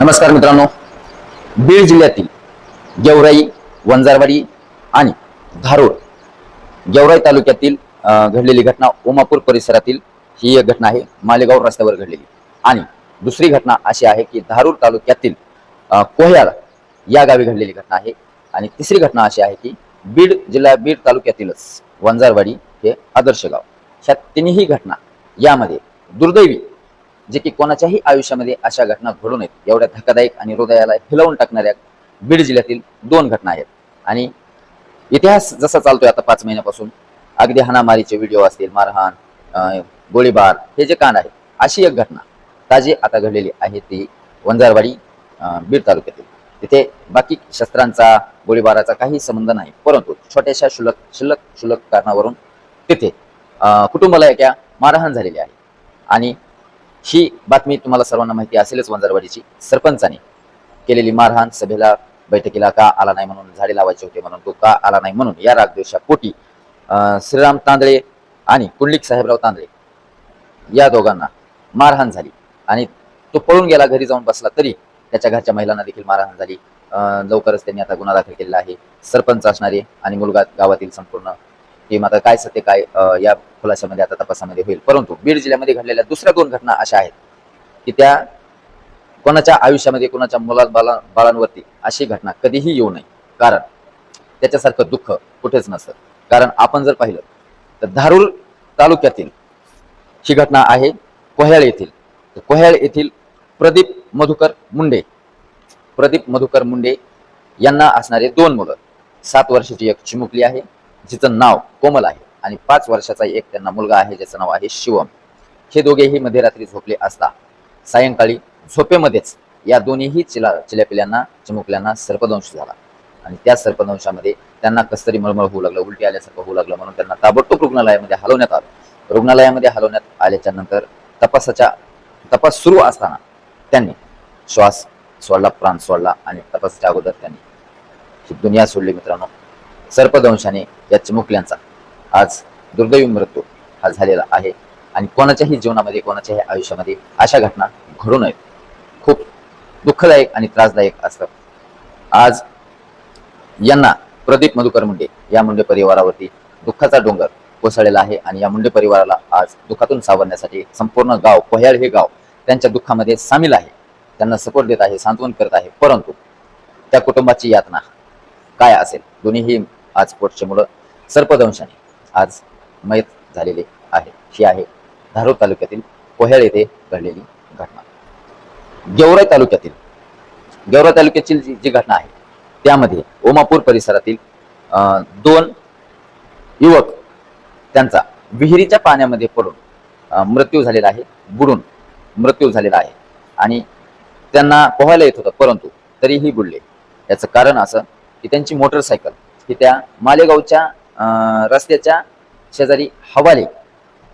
नमस्कार मित्रांनो. बीड जिल्ह्यातील गेवराई वंजारवाडी आणि धारोड गेवराई तालुक्यातील घडलेली घटना उमापूर परिसरातील ही एक घटना आहे. मालेगाव रस्त्यावर घडलेली. आणि दुसरी घटना अशी आहे की धारूर तालुक्यातील कोह्याळ या गावी घडलेली घटना आहे. आणि तिसरी घटना अशी आहे की बीड जिल्हा बीड तालुक्यातीलच वंजारवाडी हे आदर्श गाव. ह्या तिन्ही घटना यामध्ये दुर्दैवी जे की कोणाच्याही आयुष्यामध्ये अशा घटना घडू नयेत. एवढ्या धक्कादायक आणि हृदयाला हिलवून टाकणाऱ्या बीड जिल्ह्यातील दोन घटना आहेत. आणि इतिहास जसा चालतोय आता पाच महिन्यापासून अगदी हाणामारीचे व्हिडिओ असतील मारहाण गोळीबार हे जे कांड आहे अशी एक घटना ताजी आता घडलेली आहे ती वंजारवाडी बीड तालुक्यातील. तिथे बाकी शस्त्रांचा गोळीबाराचा काही संबंध नाही परंतु छोट्याशा शुल्लक शिल्लक शुल्लक कारणावरून तिथे कुटुंबाला एका मारहाण झालेली आहे. आणि ही बातमी तुम्हाला सर्वांना माहिती असेलच वंजारवाडीची. सरपंचाने केलेली मारहाण सभेला बैठकीला का आला नाही म्हणून झाडे लावायचे होते म्हणून तो का आला नाही म्हणून या रागद्वेषा पोटी श्रीराम तांदळे आणि कुंडलिक साहेबराव तांदळे या दोघांना मारहाण झाली. आणि तो पळून गेला घरी जाऊन बसला तरी त्याच्या घरच्या महिलांना देखील मारहाण झाली. लवकरच त्यांनी आता गुन्हा दाखल केलेला आहे. सरपंच असणारे आणि मुलगा गावातील संपूर्ण की मात्र काय सत्य काय या खुलाशामध्ये आता तपासामध्ये होईल. परंतु बीड जिल्ह्यामध्ये घडलेल्या दुसऱ्या दोन घटना अशा आहेत की त्या कोणाच्या आयुष्यामध्ये कोणाच्या मुला बाला बाळांवरती अशी घटना कधीही येऊ नये. कारण त्याच्यासारखं दुःख कुठेच नसतं. कारण आपण जर पाहिलं तर धारूर तालुक्यातील ही घटना आहे कोह्याळ येथील. तर कोह्याळ येथील प्रदीप मधुकर मुंडे प्रदीप मधुकर मुंडे यांना असणारे दोन मुलं सात वर्षाची एक चिमुकली आहे. जिचं नाव कोमल आहे आणि पाच वर्षाचा एक त्यांना मुलगा आहे ज्याचं नाव आहे शिवम. हे दोघेही मध्यरात्री झोपले असता सायंकाळी झोपेमध्येच या दोन्हीही चिला चिल्यापिल्यांना चिमुकल्यांना सर्पदंश झाला. आणि त्या सर्पदंशामध्ये त्यांना कसतरी मळमळ होऊ लागलं उलटी आल्यासारखं होऊ लागलं म्हणून त्यांना ताबडतोब रुग्णालयामध्ये हलवण्यात आलं. रुग्णालयामध्ये हलवण्यात आल्याच्यानंतर तपासाच्या तपास सुरू असताना त्यांनी श्वास सोडला प्राण सोडला आणि तपासाच्या अगोदर त्यांनी ही दुनिया सोडली मित्रांनो. सर्पदंशाने या चिमुकल्यांचा आज दुर्दैवी मृत्यू हा झालेला आहे. आणि कोणाच्याही जीवनामध्ये कोणाच्याही आयुष्यामध्ये अशा घटना घडू नयेत. खूप दुःखदायक आणि त्रासदायक असतं. आज यांना प्रदीप मधुकर मुंडे या मुंडे परिवारावरती दुःखाचा डोंगर कोसळलेला आहे. आणि या मुंडे परिवाराला आज दुःखातून सावरण्यासाठी संपूर्ण गाव कोह्याळ हे गाव त्यांच्या दुःखामध्ये सामील आहे. त्यांना सपोर्ट देत आहे सांत्वन करत आहे. परंतु त्या कुटुंबाची यातना काय असेल? दोन्हीही आज पोटचे मुलं सर्पदंशाने आज मयत झालेले आहे. ही आहे धारूर तालुक्यातील कोहेळ येथे घडलेली घटना. गेवराई तालुक्यातील गेवराई तालुक्यातील जी जी घटना आहे त्यामध्ये ओमापूर परिसरातील अं, दोन युवक त्यांचा विहिरीच्या पाण्यामध्ये पडून मृत्यू झालेला आहे बुडून मृत्यू झालेला आहे. आणि त्यांना पोहायला येत होतं परंतु तरीही बुडले. याचं कारण असं की त्यांची मोटरसायकल की त्या मालेगावच्या रस्त्याच्या शेजारी हवाले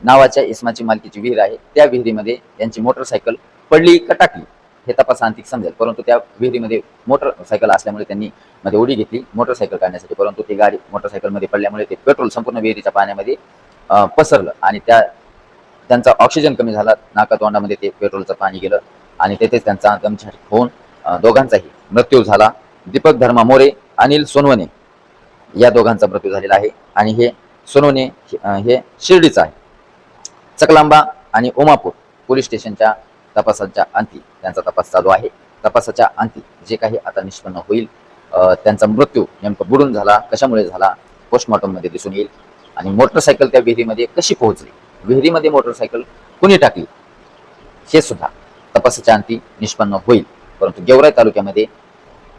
नावाच्या इस्माची मालकीची विहीर आहे. त्या विहिरीमध्ये यांची मोटरसायकल पडली का टाकली हे तपासांतिक समजेल. परंतु त्या विहिरीमध्ये मोटरसायकल असल्यामुळे त्यांनी मध्ये उडी घेतली मोटरसायकल काढण्यासाठी. परंतु ती गाडी मोटरसायकलमध्ये पडल्यामुळे ते पेट्रोल संपूर्ण विहिरीच्या पाण्यामध्ये पसरलं आणि त्या त्यांचा ऑक्सिजन कमी झाला. नाका तोंडामध्ये ते पेट्रोलचं पाणी गेलं आणि तेथेच त्यांचा दमछाट होऊन दोघांचाही मृत्यू झाला. दीपक धर्मा मोरे अनिल सोनवणे. या दोघांचा मृत्यू झालेला आहे. आणि हे सोनवणे हे शिर्डीचं आहे. चकलांबा आणि ओमापूर पोलीस स्टेशनच्या तपासाच्या अंती त्यांचा तपास चालू आहे. तपासाच्या अंती जे काही आता निष्पन्न होईल त्यांचा मृत्यू नेमकं बुडून झाला कशामुळे झाला पोस्टमॉर्टममध्ये दिसून येईल. आणि मोटरसायकल त्या विहिरीमध्ये कशी पोहोचली? विहिरीमध्ये मोटरसायकल कुणी टाकली? हे सुद्धा तपासाच्या अंती निष्पन्न होईल. परंतु गेवराई तालुक्यामध्ये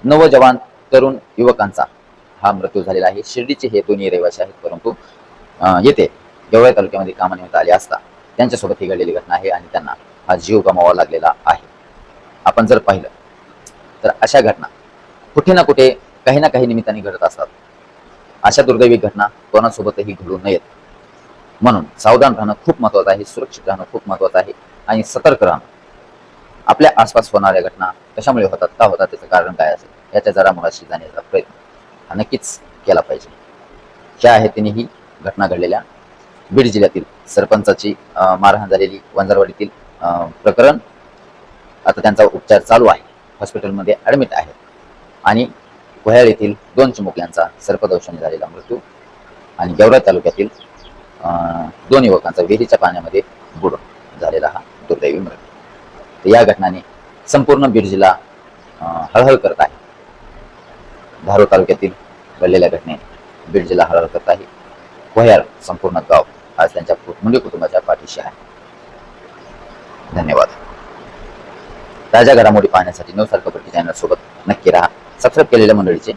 नवजवान तरुण युवकांचा हा मृत्यू झालेला आहे. शिर्डीचे हे दोन्ही रहिवासी आहेत परंतु येथे गेवराई तालुक्यामध्ये कामानिमित्त आले असता त्यांच्यासोबत ही घडलेली घटना आहे आणि त्यांना हा जीव गमावा लागलेला आहे. आपण जर पाहिलं तर अशा घटना कुठे ना कुठे काही ना काही निमित्ताने घडत असतात. अशा दुर्दैवी घटना कोणासोबतही घडू नयेत. म्हणून सावधान राहणं खूप महत्वाचं आहे सुरक्षित राहणं खूप महत्वाचं आहे आणि सतर्क राहणं. आपल्या आसपास होणाऱ्या घटना कशामुळे होतात का होतात त्याचं कारण काय असेल याच्या जरा मुळाशी जाण्याचा प्रयत्न हा नक्कीच केला पाहिजे. ह्या आहेत तिन्ही घटना घडलेल्या बीड जिल्ह्यातील सरपंचाची मारहाण झालेली वंजारवाडीतील प्रकरण आता त्यांचा उपचार चालू आहे. हॉस्पिटलमध्ये ॲडमिट आहेत आणि वह्याळ येथील दोन चिमुकल्यांचा सर्पदंशाने झालेला मृत्यू आणि गेवरा तालुक्यातील अं, दोन युवकांचा विहिरीच्या पाण्यामध्ये बुडून झालेला हा दुर्दैवी मृत्यू. तर या घटनाने संपूर्ण बीड जिल्हा हळहळ करत आहे. धारोर तालुक्यातील घडलेल्या घटनेत बीड जिल्हा हळहळ करत आहे वह्याळ संपूर्ण गाव आज त्यांच्या मुंडे कुटुंबाच्या पाठीशी आहे. धन्यवाद. ताज्या घडामोडी पाहण्यासाठी नवसारखं चॅनल सोबत नक्की राहा. सबस्क्राईब केलेल्या मंडळीचे